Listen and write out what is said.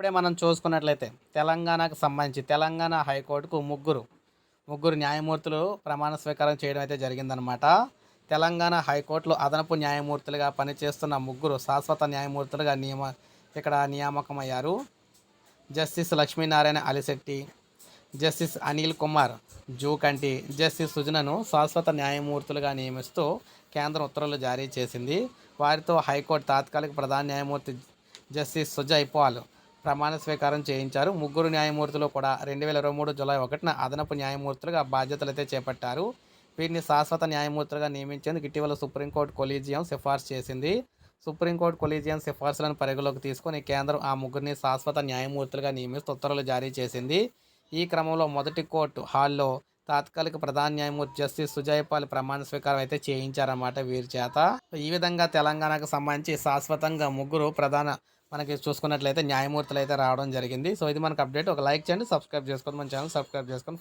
ఇప్పుడే మనం చూసుకున్నట్లయితే తెలంగాణకు సంబంధించి తెలంగాణ హైకోర్టుకు ముగ్గురు ముగ్గురు న్యాయమూర్తులు ప్రమాణ స్వీకారం చేయడం అయితే జరిగిందనమాట తెలంగాణ హైకోర్టులో అదనపు న్యాయమూర్తులుగా పనిచేస్తున్న ముగ్గురు శాశ్వత న్యాయమూర్తులుగా నియమ ఇక్కడ నియామకమయ్యారు. Justice Lakshminarayana Alishetti justice Anil Kumar Jukanti justice సుజనను శాశ్వత న్యాయమూర్తులుగా నియమిస్తూ కేంద్రం ఉత్తర్వులు జారీ చేసింది. వారితో హైకోర్టు తాత్కాలిక ప్రధాన న్యాయమూర్తి జస్టిస్ సుజయ్ పాల్ ప్రమాణ స్వీకారం చేయించారు. ముగ్గురు న్యాయమూర్తులు కూడా రెండు వేల ఇరవై మూడు జూలై ఒకటిన అదనపు న్యాయమూర్తులుగా బాధ్యతలు అయితే చేపట్టారు. వీరిని శాశ్వత న్యాయమూర్తులుగా నియమించేందుకు ఇటీవల సుప్రీంకోర్టు కొలీజియం సిఫార్సు చేసింది. సుప్రీంకోర్టు కొలీజియం సిఫార్సులను పరిగణలోకి తీసుకొని కేంద్రం ఆ ముగ్గురిని శాశ్వత న్యాయమూర్తులుగా నియమిస్తూ ఉత్తర్వులు జారీ చేసింది. ఈ క్రమంలో మొదటి కోర్టు హాల్లో తాత్కాలిక ప్రధాన న్యాయమూర్తి జస్టిస్ సుజయపాల్ ప్రమాణ స్వీకారం అయితే చేయించారన్నమాట వీరి చేత. ఈ విధంగా తెలంగాణకు సంబంధించి శాశ్వతంగా ముగ్గురు ప్రధాన మనకి చూసుకున్నట్లయితే న్యాయమూర్తులు అయితే రావడం జరిగింది. సో ఇది మనకు అప్డేట్. ఒక లైక్ చేయండి సబ్స్క్రైబ్ చేసుకోండి మన ఛానల్ సబ్స్క్రైబ్ చేసుకొని